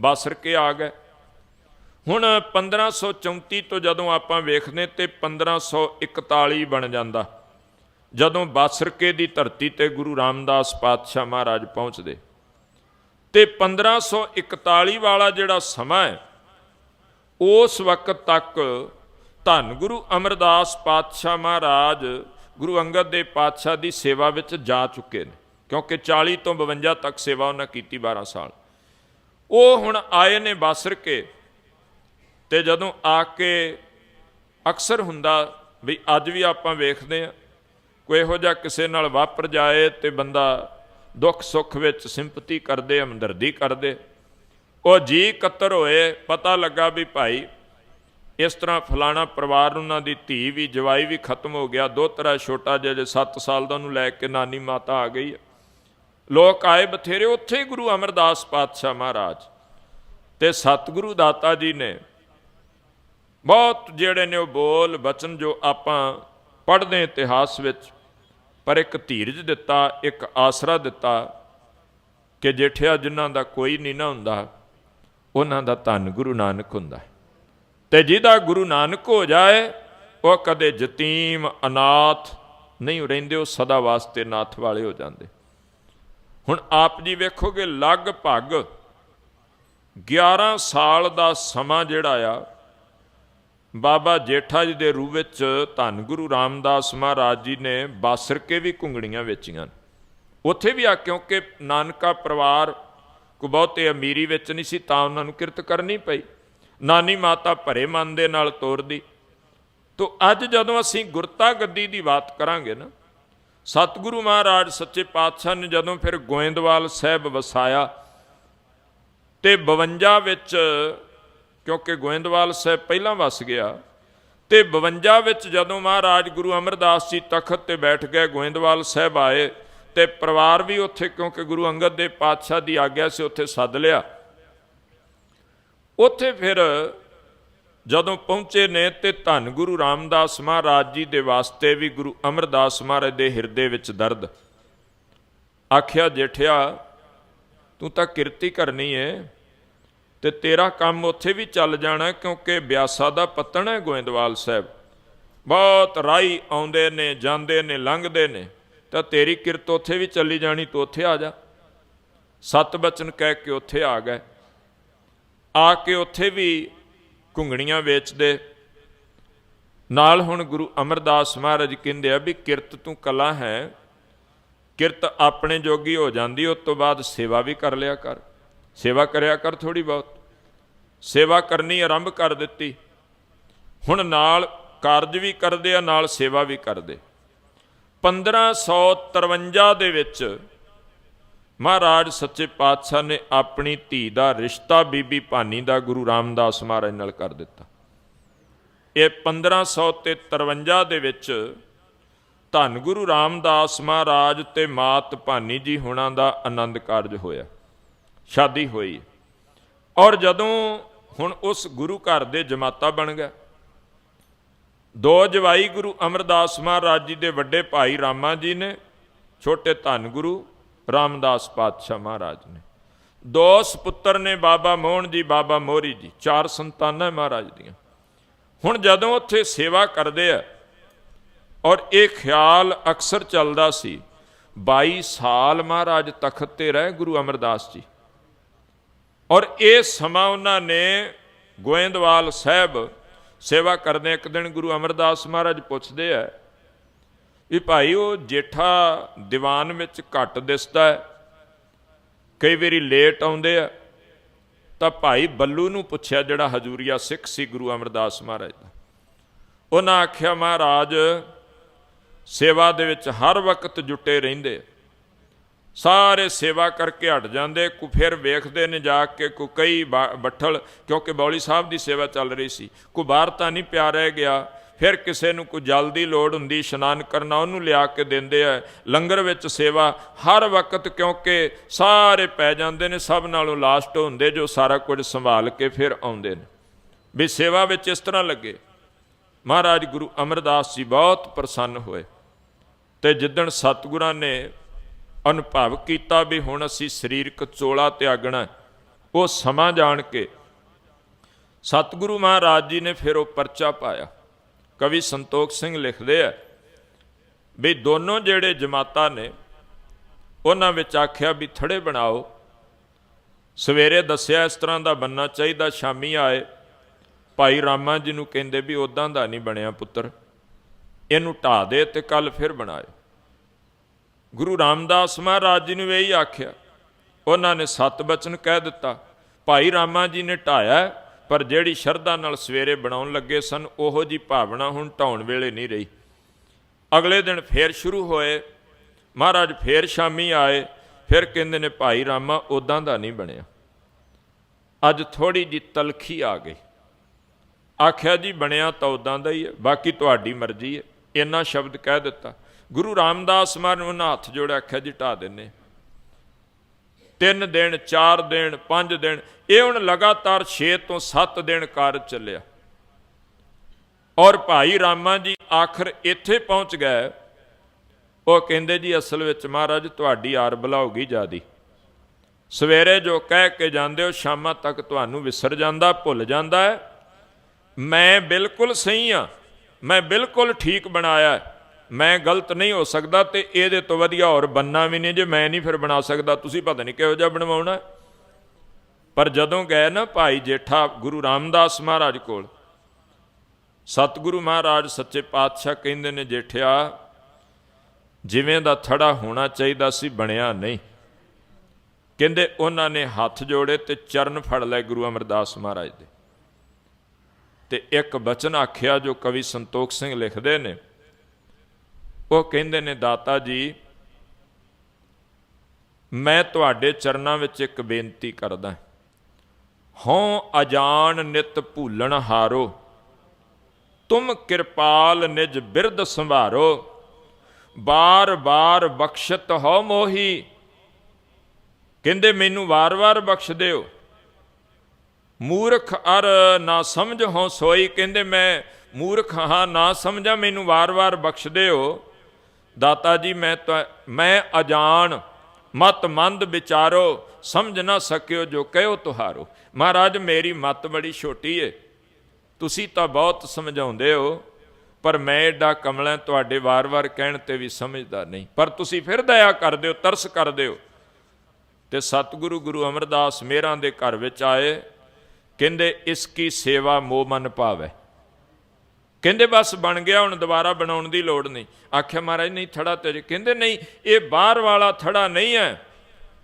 ਬਾਸਰ ਕੇ ਆ ਗਏ। ਹੁਣ 1534 ਤੋਂ ਜਦੋਂ ਆਪਾਂ ਵੇਖਦੇ ਤੇ 1541 ਬਣ ਜਾਂਦਾ। ਜਦੋਂ ਬਾਸਰਕੇ ਦੀ ਧਰਤੀ ਤੇ ਗੁਰੂ ਰਾਮਦਾਸ ਪਾਤਸ਼ਾਹ ਮਹਾਰਾਜ ਪਹੁੰਚਦੇ। ਤੇ 1541 ਵਾਲਾ ਜਿਹੜਾ ਸਮਾਂ ਹੈ, ਉਸ ਵਕਤ ਤੱਕ ਧੰਨ ਗੁਰੂ ਅਮਰਦਾਸ ਪਾਤਸ਼ਾਹ ਮਹਾਰਾਜ ਗੁਰੂ ਅੰਗਦ ਦੇ ਪਾਤਸ਼ਾਹ ਦੀ ਸੇਵਾ ਵਿੱਚ ਜਾ ਚੁੱਕੇ ਨੇ, ਕਿਉਂਕਿ 40 ਤੋਂ 52 ਤੱਕ ਸੇਵਾ ਉਹਨਾਂ ਕੀਤੀ 12 ਸਾਲ। ਉਹ ਹੁਣ ਆਏ ਨੇ ਬਾਸਰ ਕੇ ਤੇ ਜਦੋਂ ਆ ਕੇ ਅਕਸਰ ਹੁੰਦਾ ਵੀ ਅੱਜ ਵੀ ਆਪਾਂ ਵੇਖਦੇ ਆ ਕੋਈ ਇਹੋ ਜਿਹਾ ਕਿਸੇ ਨਾਲ ਵਾਪਰ ਜਾਏ ਤੇ ਬੰਦਾ ਦੁੱਖ, ਸੁੱਖ ਵਿੱਚ ਸਿੰਪਤੀ ਕਰਦੇ ਹਮਦਰਦੀ ਕਰਦੇ। ਉਹ ਜੀ ਇਕੱਤਰ ਹੋਏ, ਪਤਾ ਲੱਗਾ ਵੀ ਭਾਈ ਇਸ ਤਰ੍ਹਾਂ ਫਲਾਣਾ ਪਰਿਵਾਰ ਉਹਨਾਂ ਦੀ ਧੀ ਵੀ, ਜਵਾਈ ਵੀ ਖਤਮ ਹੋ ਗਿਆ। ਦੋਤਰਾ ਛੋਟਾ ਜਿਹਾ ਜੇ 7 ਸਾਲ ਦਾ ਉਹਨੂੰ ਲੈ ਕੇ ਨਾਨੀ ਮਾਤਾ ਆ ਗਈ ਹੈ। ਲੋਕ ਆਏ ਬਥੇਰੇ, ਉੱਥੇ ਹੀ ਗੁਰੂ ਅਮਰਦਾਸ ਪਾਤਸ਼ਾਹ ਮਹਾਰਾਜ ਤੇ ਸਤਿਗੁਰੂ ਦਾਤਾ ਜੀ ਨੇ ਬਹੁਤ ਜਿਹੜੇ ਨੇ ਉਹ ਬੋਲ, ਬਚਨ ਜੋ ਆਪਾਂ ਪੜ੍ਹਦੇ ਇਤਿਹਾਸ ਵਿੱਚ ਪਰ ਇੱਕ ਧੀਰਜ ਦਿੱਤਾ, ਇੱਕ ਆਸਰਾ ਦਿੱਤਾ ਕਿ ਜੇਠਿਆ ਜਿਨ੍ਹਾਂ ਦਾ ਕੋਈ ਨਹੀਂ ਨਾ ਹੁੰਦਾ, ਉਹਨਾਂ ਦਾ ਧੰਨ ਗੁਰੂ ਨਾਨਕ ਹੁੰਦਾ ਤੇ ਜਿਹਦਾ ਗੁਰੂ ਨਾਨਕ ਹੋ ਜਾਏ, ਉਹ ਕਦੇ ਯਤੀਮ, ਅਨਾਥ ਨਹੀਂ ਰਹਿੰਦੇ, ਉਹ ਸਦਾ ਵਾਸਤੇ ਨਾਥ ਵਾਲੇ ਹੋ ਜਾਂਦੇ। ਹੁਣ ਆਪ ਜੀ ਵੇਖੋਗੇ, ਲਗਭਗ 11 ਸਾਲ ਦਾ ਸਮਾਂ ਜਿਹੜਾ ਆ ਬਾਬਾ ਜੇਠਾ ਜੀ ਦੇ ਰੂਪ ਵਿੱਚ ਧੰਨ ਗੁਰੂ ਰਾਮਦਾਸ ਮਹਾਰਾਜ ਜੀ ਨੇ ਬਾਸਰ ਕੇ ਵੀ ਘੁੰਗਣੀਆਂ ਵੇਚੀਆਂ ਉੱਥੇ ਵੀ ਆ, ਕਿਉਂਕਿ ਨਾਨਕਾ ਪਰਿਵਾਰ ਕੋ ਬਹੁਤੇ ਅਮੀਰੀ ਵਿੱਚ ਨਹੀਂ ਸੀ, ਤਾਂ ਉਹਨਾਂ ਨੂੰ ਕਿਰਤ ਕਰਨੀ ਪਈ। ਨਾਨੀ ਮਾਤਾ ਭਰੇ ਮਨ ਦੇ ਨਾਲ ਤੋਰਦੀ। ਤੋ ਅੱਜ ਜਦੋਂ ਅਸੀਂ ਗੁਰਤਾ ਗੱਦੀ ਦੀ ਬਾਤ ਕਰਾਂਗੇ ਨਾ, ਸਤਿਗੁਰੂ ਮਹਾਰਾਜ, ਸੱਚੇ ਪਾਤਸ਼ਾਹ ਨੇ ਜਦੋਂ ਫਿਰ ਗੋਇੰਦਵਾਲ ਸਾਹਿਬ ਵਸਾਇਆ, ਤੇ 52 ਵਿੱਚ ਕਿਉਂਕਿ ਗੋਇੰਦਵਾਲ ਸਾਹਿਬ ਪਹਿਲਾਂ ਵਸ ਗਿਆ ਤੇ 52 ਵਿੱਚ ਜਦੋਂ ਮਹਾਰਾਜ ਗੁਰੂ ਅਮਰਦਾਸ ਜੀ ਤਖਤ ਤੇ ਬੈਠ ਗਏ, ਗੋਇੰਦਵਾਲ ਸਾਹਿਬ ਆਏ ਤੇ ਪਰਿਵਾਰ ਵੀ ਉੱਥੇ ਕਿਉਂਕਿ ਗੁਰੂ ਅੰਗਦ ਦੇਵ ਪਾਤਸ਼ਾਹ ਦੀ ਆਗਿਆ ਸੀ, ਉੱਥੇ ਸੱਦ ਲਿਆ। ਉੱਥੇ ਫਿਰ ਜਦੋਂ ਪਹੁੰਚੇ ਨੇ ਤੇ ਧੰਨ ਗੁਰੂ ਰਾਮਦਾਸ ਮਹਾਰਾਜ ਜੀ ਦੇ ਵਾਸਤੇ ਵੀ ਗੁਰੂ ਅਮਰਦਾਸ ਮਹਾਰਾਜ ਦੇ ਹਿਰਦੇ ਵਿੱਚ ਦਰਦ। ਆਖਿਆ, ਜੇਠਿਆ, ਤੂੰ ਤਾਂ ਕਿਰਤੀ ਕਰਨੀ ਏ। ਤੇ ਤੇਰਾ ਕੰਮ ਉੱਥੇ ਵੀ ਚੱਲ ਜਾਣਾ ਕਿਉਂਕਿ ਬਿਆਸਾ ਦਾ ਪੱਤਣ ਹੈ ਗੋਇੰਦਵਾਲ ਸਾਹਿਬ। ਬਹੁਤ ਰਾਈ ਆਉਂਦੇ ਨੇ, ਜਾਂਦੇ ਨੇ, ਲੰਘਦੇ ਨੇ। ਤਾਂ ਤੇਰੀ ਕਿਰਤ ਉੱਥੇ ਵੀ ਚੱਲੀ ਜਾਣੀ, ਤੂੰ ਉੱਥੇ ਆ ਜਾ। ਸਤ ਬਚਨ ਕਹਿ ਕੇ ਉੱਥੇ ਆ ਗਏ। ਆ ਕੇ ਉੱਥੇ ਵੀ ਘੁੰਗਣੀਆਂ ਵੇਚਦੇ। ਨਾਲ ਹੁਣ ਗੁਰੂ ਅਮਰਦਾਸ ਮਹਾਰਾਜ ਕਹਿੰਦੇ ਆ ਵੀ ਕਿਰਤ ਤੂੰ ਕਲਾ ਹੈ। ਕਿਰਤ ਆਪਣੇ ਜੋਗੀ ਹੋ ਜਾਂਦੀ, ਉਸ ਤੋਂ ਬਾਅਦ ਸੇਵਾ ਵੀ ਕਰ ਲਿਆ ਕਰ। ਸੇਵਾ ਕਰਿਆ ਕਰ ਥੋੜੀ ਬਹੁਤ। ਸੇਵਾ ਕਰਨੀ ਆਰੰਭ ਕਰ ਦਿੱਤੀ। ਹੁਣ ਨਾਲ ਕਾਰਜ ਵੀ ਕਰਦੇ ਆ, ਨਾਲ ਸੇਵਾ ਵੀ ਕਰਦੇ। 1553 ਦੇ ਵਿੱਚ ਮਹਾਰਾਜ ਸੱਚੇ ਪਾਤਸ਼ਾਹ ਨੇ ਆਪਣੀ ਧੀ ਦਾ ਰਿਸ਼ਤਾ ਬੀਬੀ ਭਾਨੀ ਦਾ ਗੁਰੂ ਰਾਮਦਾਸ ਮਹਾਰਾਜ ਨਾਲ ਕਰ ਦਿੱਤਾ। ਇਹ 1553 ਦੇ ਵਿੱਚ ਧੰਨ ਗੁਰੂ ਰਾਮਦਾਸ ਮਹਾਰਾਜ ਤੇ ਮਾਤ ਭਾਨੀ ਜੀ ਹੁਣਾਂ ਦਾ ਆਨੰਦ ਕਾਰਜ ਹੋਇਆ। ਸ਼ਾਦੀ ਹੋਈ। ਔਰ ਜਦੋਂ ਹੁਣ ਉਸ ਗੁਰੂ ਘਰ ਦੇ ਜਮਾਤਾ ਬਣ ਗਿਆ, ਦੋ ਜਵਾਈ ਗੁਰੂ ਅਮਰਦਾਸ ਮਹਾਰਾਜ ਜੀ ਦੇ ਵੱਡੇ ਭਾਈ ਰਾਮਾ ਜੀ ਨੇ, ਛੋਟੇ ਧੰਨ ਗੁਰੂ ਰਾਮਦਾਸ ਪਾਤਸ਼ਾਹ ਮਹਾਰਾਜ ਨੇ। ਦੋ ਸੁਪੁੱਤਰ ਨੇ ਬਾਬਾ ਮੋਹਨ ਜੀ, ਬਾਬਾ ਮੋਹਰੀ ਜੀ, ਚਾਰ ਸੰਤਾਨਾਂ ਮਹਾਰਾਜ ਦੀਆਂ। ਹੁਣ ਜਦੋਂ ਉੱਥੇ ਸੇਵਾ ਕਰਦੇ ਆ, ਔਰ ਇਹ ਖਿਆਲ ਅਕਸਰ ਚੱਲਦਾ ਸੀ 22 ਸਾਲ ਮਹਾਰਾਜ ਤਖਤ ਤੇ ਰਹੇ ਗੁਰੂ ਅਮਰਦਾਸ ਜੀ। ਔਰ ਇਹ ਸਮਾਂ ਉਹਨਾਂ ਨੇ ਗੋਇੰਦਵਾਲ ਸਾਹਿਬ ਸੇਵਾ ਕਰਦੇ ਇੱਕ ਦਿਨ ਗੁਰੂ ਅਮਰਦਾਸ ਮਹਾਰਾਜ ਪੁੱਛਦੇ ਆ ਵੀ ਭਾਈ ਉਹ ਜੇਠਾ ਦੀਵਾਨ ਵਿੱਚ ਘੱਟ ਦਿਸਦਾ ਹੈ, ਕਈ ਵਾਰੀ ਲੇਟ ਆਉਂਦੇ ਆ, ਤਾਂ ਭਾਈ ਬੱਲੂ ਨੂੰ ਪੁੱਛਿਆ ਜਿਹੜਾ ਹਜੂਰੀਆ ਸਿੱਖ ਸੀ ਗੁਰੂ ਅਮਰਦਾਸ ਮਹਾਰਾਜ ਦਾ। ਉਹਨਾਂ ਆਖਿਆ, ਮਹਾਰਾਜ, ਸੇਵਾ ਦੇ ਵਿੱਚ ਹਰ ਵਕਤ ਜੁਟੇ ਰਹਿੰਦੇ ਸਾਰੇ ਸੇਵਾ ਕਰਕੇ ਹਟ ਜਾਂਦੇ, ਕੋ ਫਿਰ ਵੇਖਦੇ ਨੇ ਜਾ ਕੇ ਕੋ ਕਈ ਬਾ- ਬੱਠਲ, ਕਿਉਂਕਿ ਬੌਲੀ ਸਾਹਿਬ ਦੀ ਸੇਵਾ ਚੱਲ ਰਹੀ ਸੀ। ਕੋ ਬਾਹਰ ਤਾਂ ਨਹੀਂ ਪਿਆ ਰਹਿ ਗਿਆ, ਫਿਰ ਕਿਸੇ ਨੂੰ ਕੋਈ ਜਲ ਦੀ ਲੋੜ ਹੁੰਦੀ, ਇਸ਼ਨਾਨ ਕਰਨਾ ਉਹਨੂੰ ਲਿਆ ਕੇ ਦਿੰਦੇ ਆ। ਲੰਗਰ ਵਿੱਚ ਸੇਵਾ ਹਰ ਵਕਤ, ਕਿਉਂਕਿ ਸਾਰੇ ਪੈ ਜਾਂਦੇ ਨੇ, ਸਭ ਨਾਲੋਂ ਲਾਸਟ ਹੁੰਦੇ, ਜੋ ਸਾਰਾ ਕੁਝ ਸੰਭਾਲ ਕੇ ਫਿਰ ਆਉਂਦੇ ਨੇ। ਵੀ ਸੇਵਾ ਵਿੱਚ ਇਸ ਤਰ੍ਹਾਂ ਲੱਗੇ। ਮਹਾਰਾਜ ਗੁਰੂ ਅਮਰਦਾਸ ਜੀ ਬਹੁਤ ਪ੍ਰਸੰਨ ਹੋਏ। ਤੇ ਜਿੱਦਣ ਸਤਿਗੁਰਾਂ ਨੇ ਅਨੁਭਵ ਕੀਤਾ ਵੀ ਹੁਣ ਅਸੀਂ ਸਰੀਰਕ ਚੋਲਾ ਤਿਆਗਣਾ ਉਹ ਸਮਾਂ ਜਾਣ ਕੇ ਸਤਿਗੁਰੂ ਮਹਾਰਾਜ ਜੀ ਨੇ ਫਿਰ ਉਹ ਪਰਚਾ ਪਾਇਆ। ਕਵੀ ਸੰਤੋਖ ਸਿੰਘ ਲਿਖਦੇ ਆ ਵੀ ਦੋਨੋਂ ਜਿਹੜੇ ਜਮਾਤਾਂ ਨੇ, ਉਹਨਾਂ ਵਿੱਚ ਆਖਿਆ ਵੀ ਥੜੇ ਬਣਾਓ। ਸਵੇਰੇ ਦੱਸਿਆ ਇਸ ਤਰ੍ਹਾਂ ਦਾ ਬੰਨਾ ਚਾਹੀਦਾ, ਸ਼ਾਮੀ ਆਏ। ਭਾਈ ਰਾਮਾ ਜੀ ਨੂੰ ਕਹਿੰਦੇ ਵੀ ਉਦਾਂ ਦਾ ਨਹੀਂ ਬਣਿਆ ਪੁੱਤਰ। ਇਹਨੂੰ ਢਾ ਦੇ ਤੇ ਕੱਲ ਫਿਰ ਬਣਾਏ। ਗੁਰੂ ਰਾਮਦਾਸ ਮਹਾਰਾਜ ਜੀ ਨੂੰ ਇਹੀ ਆਖਿਆ। ਉਹਨਾਂ ਨੇ ਸਤ ਬਚਨ ਕਹਿ ਦਿੱਤਾ। ਭਾਈ ਰਾਮਾ ਜੀ ਨੇ ਢਾਇਆ, ਪਰ ਜਿਹੜੀ ਸ਼ਰਧਾ ਨਾਲ ਸਵੇਰੇ ਬਣਾਉਣ ਲੱਗੇ ਸਨ, ਉਹੋ ਜੀ ਭਾਵਨਾ ਹੁਣ ਢਾਉਣ ਵੇਲੇ ਨਹੀਂ ਰਹੀ। ਅਗਲੇ ਦਿਨ ਫੇਰ ਸ਼ੁਰੂ ਹੋਏ। ਮਹਾਰਾਜ ਫੇਰ ਸ਼ਾਮੀ ਆਏ। ਫਿਰ ਕਹਿੰਦੇ ਨੇ, ਭਾਈ ਰਾਮਾ ਉਦਾਂ ਦਾ ਨਹੀਂ ਬਣਿਆ। ਅੱਜ ਥੋੜੀ ਜੀ ਤਲਖੀ ਆ ਗਈ। ਆਖਿਆ, ਜੀ ਬਣਿਆ ਤਾਂ ਉਦਾਂ ਦਾ ਹੀ ਹੈ। ਬਾਕੀ ਤੁਹਾਡੀ ਮਰਜ਼ੀ ਹੈ। ਇੰਨਾ ਸ਼ਬਦ ਕਹਿ ਦਿੱਤਾ। ਗੁਰੂ ਰਾਮਦਾਸ ਮਹਾਰਾਜ ਨੂੰ ਉਹਨਾਂ ਹੱਥ ਜੋੜਿਆ ਆਖਿਆ ਜੀ ਢਾ ਦਿੰਨੇ। ਤਿੰਨ ਦਿਨ, ਚਾਰ ਦਿਨ, ਪੰਜ ਦਿਨ, ਇਹ ਹੁਣ ਲਗਾਤਾਰ 6 ਤੋਂ 7 ਦਿਨ ਕਾਰਜ ਚੱਲਿਆ। ਔਰ ਭਾਈ ਰਾਮਾ ਜੀ ਆਖਰ ਇੱਥੇ ਪਹੁੰਚ ਗਏ। ਉਹ ਕਹਿੰਦੇ ਜੀ, ਅਸਲ ਵਿੱਚ ਮਹਾਰਾਜ, ਤੁਹਾਡੀ ਆਰ ਬਲਾਉਗੀ ਜਿਆਦੀ। ਸਵੇਰੇ ਜੋ ਕਹਿ ਕੇ ਜਾਂਦੇ ਹੋ, ਸ਼ਾਮਾਂ ਤੱਕ ਤੁਹਾਨੂੰ ਵਿਸਰ ਜਾਂਦਾ, ਭੁੱਲ ਜਾਂਦਾ ਹੈ। ਮੈਂ ਬਿਲਕੁਲ ਸਹੀ ਆ ਮੈਂ ਬਿਲਕੁਲ ਠੀਕ ਬਣਾਇਆ ਹੈ। ਮੈਂ ਗਲਤ ਨਹੀਂ ਹੋ ਸਕਦਾ ਤੇ ਇਹਦੇ ਤੋਂ ਵਧੀਆ ਹੋਰ ਬੰਨਾ ਵੀ ਨਹੀਂ ਜੇ ਮੈਂ ਨਹੀਂ ਫਿਰ ਬਣਾ ਸਕਦਾ। ਤੁਸੀਂ ਪਤਾ ਨਹੀਂ ਕਿਹੋ ਜਿਹਾ ਬਣਵਾਉਣਾ। ਪਰ ਜਦੋਂ ਗਏ ਨਾ ਭਾਈ ਜੇਠਾ ਗੁਰੂ ਰਾਮਦਾਸ ਮਹਾਰਾਜ ਕੋਲ, ਸਤਿਗੁਰੂ ਮਹਾਰਾਜ ਸੱਚੇ ਪਾਤਸ਼ਾਹ ਕਹਿੰਦੇ ਨੇ, ਜੇਠਿਆ, ਜਿਵੇਂ ਦਾ ਥੜਾ ਹੋਣਾ ਚਾਹੀਦਾ ਸੀ, ਬਣਿਆ ਨਹੀਂ। ਕਹਿੰਦੇ ਉਹਨਾਂ ਨੇ ਹੱਥ ਜੋੜੇ ਤੇ ਚਰਨ ਫੜ ਲਏ ਗੁਰੂ ਅਮਰਦਾਸ ਮਹਾਰਾਜ ਦੇ। ਤੇ ਇੱਕ ਬਚਨ ਆਖਿਆ ਜੋ ਕਵੀ ਸੰਤੋਖ ਸਿੰਘ ਲਿਖਦੇ ਨੇ ਉਹ ਕਹਿੰਦੇ ਨੇ, ਦਾਤਾ ਜੀ, ਮੈਂ ਤੁਹਾਡੇ ਚਰਨਾਂ ਵਿੱਚ ਇੱਕ ਬੇਨਤੀ ਕਰਦਾ ਹਉ ਅਜਾਨ ਨਿਤ ਭੂਲਣ ਹਾਰੋ, ਤੁਮ ਕਿਰਪਾਲ ਨਿਜ ਬਿਰਧ ਸੰਭਾਰੋ ਬਾਰ-ਬਾਰ ਬਖਸ਼ਤ ਹੋ ਮੋਹੀ। ਕਹਿੰਦੇ, ਮੈਨੂੰ ਵਾਰ-ਵਾਰ ਬਖਸ਼ ਦਿਓ ਮੂਰਖ ਅਰ ਨਾ ਸਮਝ ਹੋ ਸੋਈ। ਕਹਿੰਦੇ, ਮੈਂ ਮੂਰਖ ਹਾਂ, ਨਾ ਸਮਝਾਂ, ਮੈਨੂੰ ਵਾਰ-ਵਾਰ ਬਖਸ਼ ਦਿਓ ਦਾਤਾ ਜੀ, ਮੈਂ ਤਾਂ ਮੈਂ ਅਜਾਣ, ਮਤ ਮੰਦ ਵਿਚਾਰੋ, ਸਮਝ ਨਾ ਸਕਿਓ ਜੋ ਕਹਿਓ ਤੁਹਾਰੋ। ਮਹਾਰਾਜ, ਮੇਰੀ ਮਤ ਬੜੀ ਛੋਟੀ ਏ। ਤੁਸੀਂ ਤਾਂ ਬਹੁਤ ਸਮਝਾਉਂਦੇ ਹੋ, ਪਰ ਮੈਂ ਏਡਾ ਕਮਲਾ ਤੁਹਾਡੇ ਵਾਰ-ਵਾਰ ਕਹਿਣ ਤੇ ਵੀ ਸਮਝਦਾ ਨਹੀਂ। ਪਰ ਤੁਸੀਂ ਫਿਰ ਦਇਆ ਕਰਦੇ ਹੋ, ਤਰਸ ਕਰਦੇ ਹੋ। ਤੇ ਸਤਿਗੁਰੂ ਗੁਰੂ ਅਮਰਦਾਸ ਮੇਰਾਂ ਦੇ ਘਰ ਵਿੱਚ ਆਏ, ਕਹਿੰਦੇ, ਇਸ ਕੀ ਸੇਵਾ ਮੋਹ ਮਨ ਭਾਵੈ। ਕਹਿੰਦੇ ਬਸ ਬਣ ਗਿਆ, ਹੁਣ ਦੁਬਾਰਾ ਬਣਾਉਣ ਦੀ ਲੋੜ ਨਹੀਂ। ਆਖਿਆ, ਮਹਾਰਾਜ, ਨਹੀਂ, ਥੜਾ ਤੇ ਕਹਿੰਦੇ, ਨਹੀਂ, ਇਹ ਬਾਹਰ ਵਾਲਾ ਥੜਾ ਨਹੀਂ ਹੈ।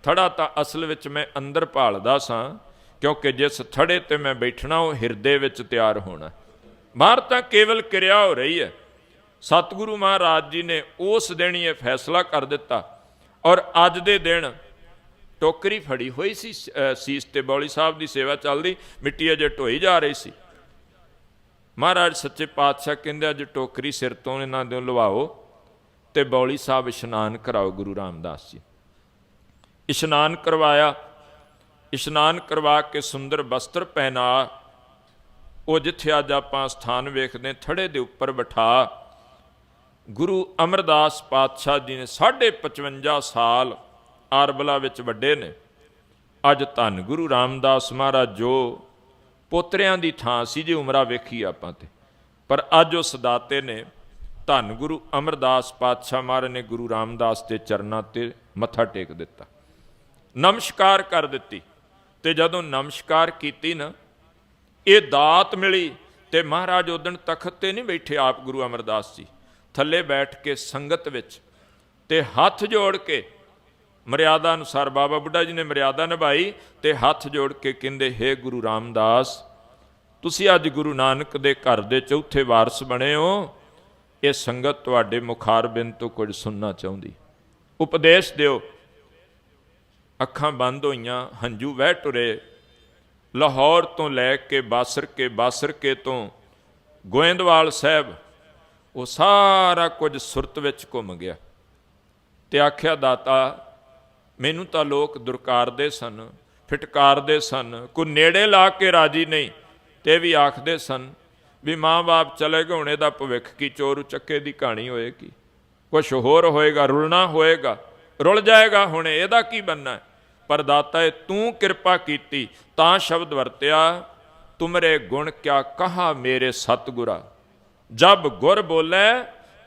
ਥੜਾ ਤਾਂ ਅਸਲ ਵਿੱਚ ਮੈਂ ਅੰਦਰ ਭਾਲਦਾ ਸਾਂ, ਕਿਉਂਕਿ ਜਿਸ ਥੜੇ ਤੇ ਮੈਂ ਬੈਠਣਾ, ਉਹ ਹਿਰਦੇ ਵਿੱਚ ਤਿਆਰ ਹੋਣਾ ਬਾਹਰ ਤਾਂ ਕੇਵਲ ਕਿਰਿਆ ਹੋ ਰਹੀ ਹੈ। ਸਤਿਗੁਰੂ ਮਹਾਰਾਜ ਜੀ ਨੇ ਉਸ ਦਿਨ ਹੀ ਇਹ ਫੈਸਲਾ ਕਰ ਦਿੱਤਾ ਔਰ ਅੱਜ ਦੇ ਦਿਨ ਟੋਕਰੀ ਫੜੀ ਹੋਈ ਸੀ ਸੀਸ ਤੇ ਬੌਲੀ ਸਾਹਿਬ ਦੀ ਸੇਵਾ ਚੱਲਦੀ, ਮਿੱਟੀ ਅਜੇ ਢੋਈ ਜਾ ਰਹੀ ਸੀ। ਮਹਾਰਾਜ ਸੱਚੇ ਪਾਤਸ਼ਾਹ ਕਹਿੰਦੇ ਅੱਜ ਟੋਕਰੀ ਸਿਰ ਤੋਂ ਇਹਨਾਂ ਦੇ ਲਵਾਓ ਤੇ ਬੌਲੀ ਸਾਹਿਬ ਇਸ਼ਨਾਨ ਕਰਾਓ ਗੁਰੂ ਰਾਮਦਾਸ ਜੀ। ਇਸ਼ਨਾਨ ਕਰਵਾਇਆ, ਇਸ਼ਨਾਨ ਕਰਵਾ ਕੇ ਸੁੰਦਰ ਬਸਤਰ ਪਹਿਨਾ, ਉਹ ਜਿੱਥੇ ਅੱਜ ਆਪਾਂ ਸਥਾਨ ਵੇਖਦੇ ਥੜੇ ਦੇ ਉੱਪਰ ਬਿਠਾ। ਗੁਰੂ ਅਮਰਦਾਸ ਪਾਤਸ਼ਾਹ ਜੀ ਨੇ 55 ਸਾਲ ਆਰਬਲਾ ਵਿੱਚ ਵੱਡੇ ਨੇ। ਅੱਜ ਧੰਨ ਗੁਰੂ ਰਾਮਦਾਸ ਮਹਾਰਾਜ ਜੋ ਪੋਤਰਿਆਂ ਦੀ ਥਾਂ ਸੀ ਜੇ ਉਮਰਾ ਵੇਖੀ ਆਪਾਂ ਤੇ। ਪਰ ਅੱਜ ਉਸ ਦਾਤੇ ਨੇ ਧੰਨ ਗੁਰੂ ਅਮਰਦਾਸ ਪਾਤਸ਼ਾਹ ਮਹਾਰਾਜ ਨੇ ਗੁਰੂ ਰਾਮਦਾਸ ਦੇ ਚਰਨਾਂ ਤੇ ਮੱਥਾ ਟੇਕ ਦਿੱਤਾ। ਨਮਸਕਾਰ ਕਰ ਦਿੱਤੀ ਤੇ ਜਦੋਂ ਨਮਸਕਾਰ ਕੀਤੀ ਨਾ, ਇਹ ਦਾਤ ਮਿਲੀ ਤੇ ਮਹਾਰਾਜ ਉਦਣ ਤਖਤ ਤੇ ਨਹੀਂ ਬੈਠੇ ਆਪ ਗੁਰੂ ਅਮਰਦਾਸ ਜੀ। ਥੱਲੇ ਬੈਠ ਕੇ ਸੰਗਤ ਵਿੱਚ ਤੇ ਹੱਥ ਜੋੜ ਕੇ ਮਰਿਆਦਾ ਅਨੁਸਾਰ ਬਾਬਾ ਬੁੱਢਾ ਜੀ ਨੇ ਮਰਿਆਦਾ ਨਿਭਾਈ ਤੇ ਹੱਥ ਜੋੜ ਕੇ ਕਹਿੰਦੇ, ਹੈ ਗੁਰੂ ਰਾਮਦਾਸ, ਤੁਸੀਂ ਅੱਜ ਗੁਰੂ ਨਾਨਕ ਦੇ ਘਰ ਦੇ ਚੌਥੇ ਵਾਰਸ ਬਣੇ ਹੋ। ਇਹ ਸੰਗਤ ਤੁਹਾਡੇ ਮੁਖਾਰਬਿੰਦ ਤੋਂ ਕੁਝ ਸੁਣਨਾ ਚਾਹੁੰਦੀ। ਉਪਦੇਸ਼ ਦਿਓ, ਅੱਖਾਂ ਬੰਦ ਹੋਈਆਂ, ਹੰਝੂ ਵਹਿ ਟੁਰੇ। ਲਾਹੌਰ ਤੋਂ ਲੈ ਕੇ ਬਾਸਰ ਕੇ ਬਾਸਰ ਕੇ ਤੋਂ ਗੋਇੰਦਵਾਲ ਸਾਹਿਬ, ਉਹ ਸਾਰਾ ਕੁਝ ਸੁਰਤ ਵਿੱਚ ਘੁੰਮ ਗਿਆ। ਤੇ ਆਖਿਆ, ਦਾਤਾ ਮੈਨੂੰ ਤਾਂ ਲੋਕ ਦੁਰਕਾਰਦੇ ਸਨ, ਫਟਕਾਰਦੇ ਸਨ ਕੋ ਨੇੜੇ ਲਾ ਕੇ ਰਾਜੀ ਨਹੀਂ, ਤੇ ਵੀ ਆਖਦੇ ਸਨ ਵੀ ਮਾਂ-ਬਾਪ ਚਲੇ ਗਏ, ਹੁਣ ਇਹਦਾ ਭਵਿੱਖ ਕੀ, ਚੋਰ ਚੱਕੇ ਦੀ ਕਹਾਣੀ ਹੋਏਗੀ। ਕੁਛ ਹੋਰ ਹੋਏਗਾ, ਰੁਲਣਾ ਹੋਏਗਾ, ਰੁਲ ਜਾਏਗਾ, ਹੁਣ ਇਹਦਾ ਕੀ ਬੰਨਾ ਪਰ ਦਾਤਾ ਇਹ ਤੂੰ ਕਿਰਪਾ ਕੀਤੀ, ਤਾਂ ਸ਼ਬਦ ਵਰਤਿਆ, ਤੁਮਰੇ ਗੁਣ ਕਿਆ ਕਹਾ ਮੇਰੇ ਸਤਗੁਰਾ। ਜਬ ਗੁਰ ਬੋਲੇ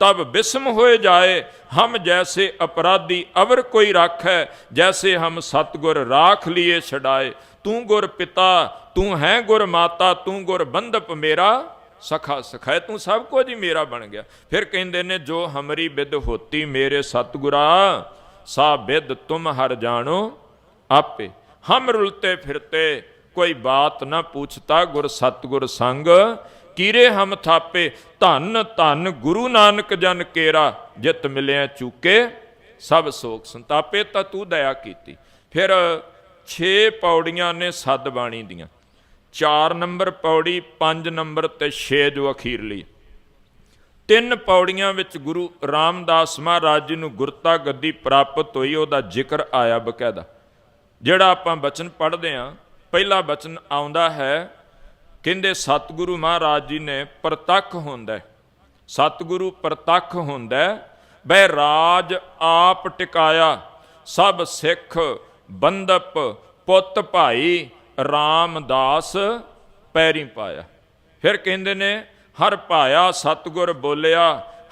तब बिस्म होए जाए हम जैसे अपराधी अवर कोई राखै जैसे हम सतगुर राख लिए छड़ाए तू गुर पिता तू है गुर माता तू गुर बंदप मेरा ਸਖਾ ਸਖਾਇ ਤੂੰ ਸਭ ਕੁਝ ਹੀ ਮੇਰਾ ਬਣ ਗਿਆ ਫਿਰ ਕਹਿੰਦੇ ਨੇ ਜੋ ਹਮਰੀ ਬਿਦ ਹੋਤੀ ਮੇਰੇ ਸਤਗੁਰਾ ਸਾ ਬਿਦ ਤੁਮ ਹਰ ਜਾਣੋ ਆਪੇ ਹਮ ਰੁਲਤੇ ਫਿਰਤੇ ਕੋਈ ਬਾਤ ਨਾ ਪੁੱਛਤਾ ਗੁਰ ਸਤਗੁਰ ਸੰਗ ਕੀਰੇ ਹਮ ਥਾਪੇ, ਧੰਨ ਧੰਨ ਗੁਰੂ ਨਾਨਕ ਜਨ ਕੇਰਾ, ਜਿਤ ਮਿਲਿਆ ਚੂਕੇ, ਸਭ ਸੋਖ ਸੰਤਾਪੇ, ਤਾਂ ਤੂੰ ਦਇਆ ਕੀਤੀ। ਫਿਰ 6 ਪੌੜੀਆਂ ਨੇ ਸੱਦ ਬਾਣੀ ਦੀਆਂ। 4 ਨੰਬਰ ਪੌੜੀ 5 ਨੰਬਰ ਤੇ 6 ਜੋ ਅਖੀਰਲੀ ਤਿੰਨ ਪੌੜੀਆਂ ਵਿੱਚ ਗੁਰੂ ਰਾਮਦਾਸ ਮਹਾਰਾਜ ਜੀ ਨੂੰ ਗੁਰਤਾ ਗੱਦੀ ਪ੍ਰਾਪਤ ਹੋਈ, ਉਹਦਾ ਜ਼ਿਕਰ ਆਇਆ ਬਕਾਇਦਾ। ਜਿਹੜਾ ਆਪਾਂ ਬਚਨ ਪੜ੍ਹਦੇ ਆਂ ਪਹਿਲਾ ਬਚਨ ਆਉਂਦਾ ਹੈ ਕਹਿੰਦੇ ਸਤਿਗੁਰੂ ਮਹਾਰਾਜ ਜੀ ਨੇ ਪ੍ਰਤੱਖ ਹੁੰਦਾ ਸਤਿਗੁਰੂ ਪ੍ਰਤੱਖ ਹੁੰਦਾ ਹੈ, ਬੈ ਰਾਜ ਆਪ ਟਿਕਾਇਆ ਸਭ ਸਿੱਖ ਬੰਦਪ ਪੁੱਤ ਭਾਈ ਰਾਮਦਾਸ ਪੈਰੀ ਪਾਇਆ। ਫਿਰ ਕਹਿੰਦੇ ਨੇ ਹਰ ਪਾਇਆ ਸਤਿਗੁਰ ਬੋਲਿਆ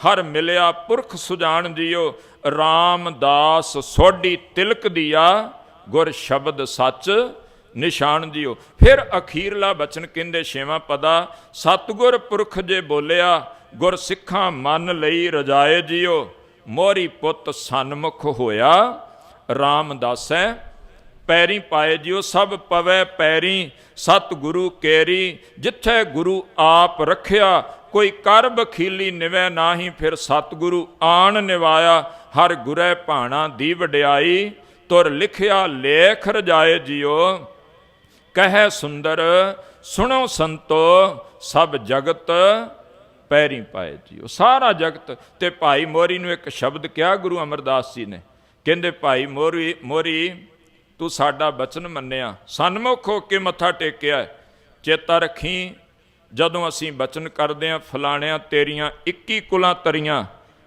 ਹਰ ਮਿਲਿਆ ਪੁਰਖ ਸੁਜਾਨ ਦਿਓ ਰਾਮਦਾਸ ਸੋਢੀ ਤਿਲਕ ਦਿਆ ਗੁਰ ਸ਼ਬਦ ਸੱਚ ਨਿਸ਼ਾਨ ਦਿਓ। ਫਿਰ ਅਖੀਰਲਾ ਬਚਨ ਕਹਿੰਦੇ, ਛੇਵਾਂ ਪਦਾ, ਸਤਗੁਰ ਪੁਰਖ ਜੇ ਬੋਲਿਆ ਗੁਰ ਸਿੱਖਾਂ ਮਨ ਲਈ ਰਜਾਏ ਜਿਓ। ਮੋਰੀ ਪੁੱਤ ਸਨਮੁਖ ਹੋਇਆ ਰਾਮਦਾਸੈ ਪੈਰੀ ਪਾਏ ਜਿਉ, ਸਭ ਪਵੈ ਪੈਰੀ ਸਤ ਗੁਰੂ ਕੇਰੀ, ਜਿੱਥੇ ਗੁਰੂ ਆਪ ਰੱਖਿਆ, ਕੋਈ ਕਰ ਬਖੀਲੀ ਨਿਵੈ ਨਾਹੀ, ਫਿਰ ਸਤਿਗੁਰੂ ਆਣ ਨਿਵਾਇਆ, ਹਰ ਗੁਰੈ ਭਾਣਾ ਦੀ ਵਡਿਆਈ, ਤੁਰ ਲਿਖਿਆ ਲੇਖ ਰਜਾਏ ਜਿਉ ਕਹੈ ਸੁੰਦਰ, ਸੁਣੋ ਸੰਤੋ, ਸਭ ਜਗਤ ਪੈਰੀ ਪਾਏ ਜੀ ਉਹ ਸਾਰਾ ਜਗਤ ਤੇ ਭਾਈ ਮੋਰੀ ਨੂੰ ਇੱਕ ਸ਼ਬਦ ਕਿਹਾ ਗੁਰੂ ਅਮਰਦਾਸ ਜੀ ਨੇ। ਕਹਿੰਦੇ, ਭਾਈ ਮੋਰੀ ਮੋਰੀ, ਤੂੰ ਸਾਡਾ ਬਚਨ ਮੰਨਿਆ। ਸਨਮੁਖ ਹੋ ਕੇ ਮੱਥਾ ਟੇਕਿਆ ਚੇਤਾ ਰੱਖੀ, ਜਦੋਂ ਅਸੀਂ ਬਚਨ ਕਰਦੇ ਆਂ ਫਲਾਣਿਆਂ ਤੇਰੀਆਂ 21 ਕੁਲਾਂ ਤਰੀਆਂ।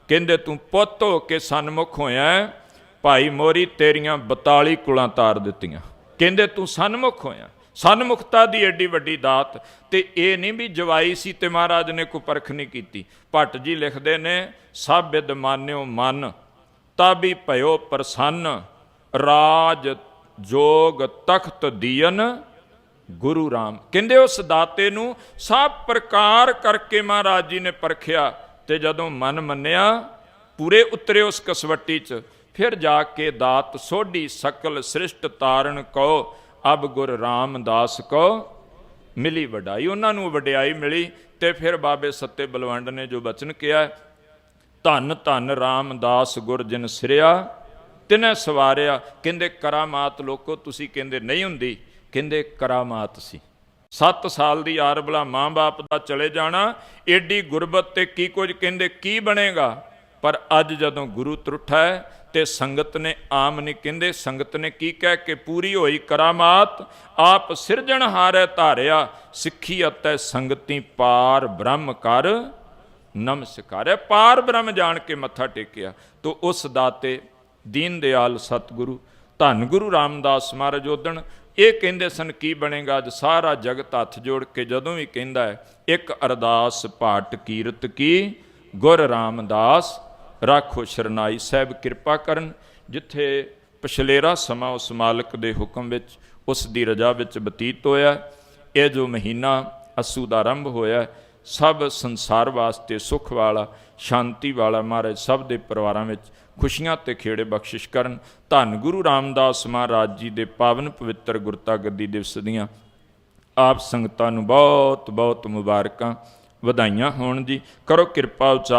ਕਹਿੰਦੇ, ਤੂੰ ਪੁੱਤ ਹੋ ਕੇ ਸਨਮੁਖ ਹੋਇਆ ਭਾਈ ਮੋਰੀ ਤੇਰੀਆਂ 42 ਕੁਲਾਂ ਤਾਰ ਦਿੱਤੀਆਂ। ਕਹਿੰਦੇ, ਤੂੰ ਸਨਮੁਖ ਹੋਇਆ। ਸਨਮੁਖਤਾ ਦੀ ਐਡੀ ਵੱਡੀ ਦਾਤ ਤੇ ਇਹ ਨਹੀਂ ਵੀ ਜਵਾਈ ਸੀ ਤੇ ਮਹਾਰਾਜ ਨੇ ਕੋਈ ਪਰਖ ਨਹੀਂ ਕੀਤੀ। ਭੱਟ ਜੀ ਲਿਖਦੇ ਨੇ ਸਭ ਵਿਦ ਮਾਨਿਓ ਮਨ, ਤਾਬੀ ਭਇਓ ਪ੍ਰਸੰਨ, ਰਾਜ ਜੋਗ ਤਖਤ ਦੀਨ, ਗੁਰੂ ਰਾਮ। ਕਹਿੰਦੇ ਉਸ ਦਾਤੇ ਨੂੰ ਸਭ ਪ੍ਰਕਾਰ ਕਰਕੇ ਮਹਾਰਾਜ ਜੀ ਨੇ ਪਰਖਿਆ ਤੇ ਜਦੋਂ ਮਨ ਮੰਨਿਆ, ਪੂਰੇ ਉਤਰੇ ਉਸ ਕਸਵੱਟੀ 'ਚ, ਫਿਰ ਜਾ ਕੇ ਦਾਤ ਸੋਢੀ ਸਕਲ ਸ੍ਰਿਸ਼ਟ ਤਾਰਨ ਕੋ ਅਬ ਗੁਰ ਰਾਮਦਾਸ ਕੋ ਮਿਲੀ ਵਡਾਈ। ਉਹਨਾਂ ਨੂੰ ਵਡਿਆਈ ਮਿਲੀ ਤੇ ਫਿਰ ਬਾਬੇ ਸੱਤੇ ਬਲਵੰਡ ਨੇ ਜੋ ਬਚਨ ਕਿਹਾ, ਧੰਨ ਧੰਨ ਰਾਮਦਾਸ ਗੁਰ ਜਿਨ ਸਿਰਿਆ, ਤਿਨੇ ਸਵਾਰਿਆ। ਕਹਿੰਦੇ, ਕਰਾਮਾਤ ਲੋਕੋ, ਤੁਸੀਂ ਕਹਿੰਦੇ ਨਹੀਂ ਹੁੰਦੀ, ਕਹਿੰਦੇ ਕਰਾਮਾਤ ਸੀ। 7 ਸਾਲ ਦੀ ਆਰਬਲਾ ਮਾਂ-ਬਾਪ ਦਾ ਚਲੇ ਜਾਣਾ, ਏਡੀ ਗੁਰਬਤ ਤੇ ਕੀ ਕੁਝ ਕਹਿੰਦੇ, ਕੀ ਬਣੇਗਾ? ਪਰ ਅੱਜ ਜਦੋਂ ਗੁਰੂ ਤਰੁੱਠਾ ਹੈ ਤੇ ਸੰਗਤ ਨੇ ਆਮ ਨਹੀਂ ਕਹਿੰਦੇ, ਸੰਗਤ ਨੇ ਕੀ ਕਹਿ ਕੇ ਪੂਰੀ ਹੋਈ ਕਰਾਮਾਤ? ਆਪ ਸਿਰਜਣਹਾਰੈ ਧਾਰਿਆ, ਸਿੱਖੀ ਅਤੇ ਸੰਗਤੀ ਪਾਰ ਬ੍ਰਹਮ ਕਰ ਨਮਸਕਾਰੈ ਪਾਰ ਬ੍ਰਹਮ ਜਾਣ ਕੇ ਮੱਥਾ ਟੇਕਿਆ। ਤੋ ਉਸ ਦਾਤੇ, ਦੀਨ ਦਿਆਲ ਸਤਿਗੁਰੂ, ਧੰਨ ਗੁਰੂ ਰਾਮਦਾਸ ਮਹਾਰਾਜ ਉਦਣ ਇਹ ਕਹਿੰਦੇ ਸਨ, ਕੀ ਬਣੇਗਾ? ਅੱਜ ਸਾਰਾ ਜਗਤ ਹੱਥ ਜੋੜ ਕੇ ਜਦੋਂ ਵੀ ਕਹਿੰਦਾ ਹੈ, ਇੱਕ ਅਰਦਾਸ ਪਾਟ ਕੀਰਤ ਕੀ? ਗੁਰ ਰਾਮਦਾਸ ਰਾਖੋ ਸ਼ਰਨਾਈ ਸਾਹਿਬ ਕਿਰਪਾ ਕਰਨ, ਜਿੱਥੇ ਪਛਲੇਰਾ ਸਮਾਂ ਉਸ ਮਾਲਕ ਦੇ ਹੁਕਮ ਵਿੱਚ, ਉਸ ਦੀ ਰਜਾ ਵਿੱਚ ਬਤੀਤ ਹੋਇਆ। ਇਹ ਜੋ ਮਹੀਨਾ ਅਸੂ ਦਾ ਆਰੰਭ ਹੋਇਆ, ਸਭ ਸੰਸਾਰ ਵਾਸਤੇ ਸੁਖ ਵਾਲਾ, ਸ਼ਾਂਤੀ ਵਾਲਾ ਮਹਾਰਾਜ ਸਭ ਦੇ ਪਰਿਵਾਰਾਂ ਵਿੱਚ ਖੁਸ਼ੀਆਂ ਤੇ ਖੇੜੇ ਬਖਸ਼ਿਸ਼ ਕਰਨ। ਧੰਨ ਗੁਰੂ ਰਾਮਦਾਸ ਮਹਾਰਾਜ ਜੀ ਦੇ ਪਾਵਨ ਪਵਿੱਤਰ ਗੁਰਤਾ ਗੱਦੀ ਦਿਵਸ ਦੀਆਂ ਆਪ ਸੰਗਤਾਂ ਨੂੰ ਬਹੁਤ ਬਹੁਤ ਮੁਬਾਰਕਾਂ ਵਧਾਈਆਂ ਹੋਣ ਜੀ। ਕਰੋ ਕਿਰਪਾ ਉਚਾਰ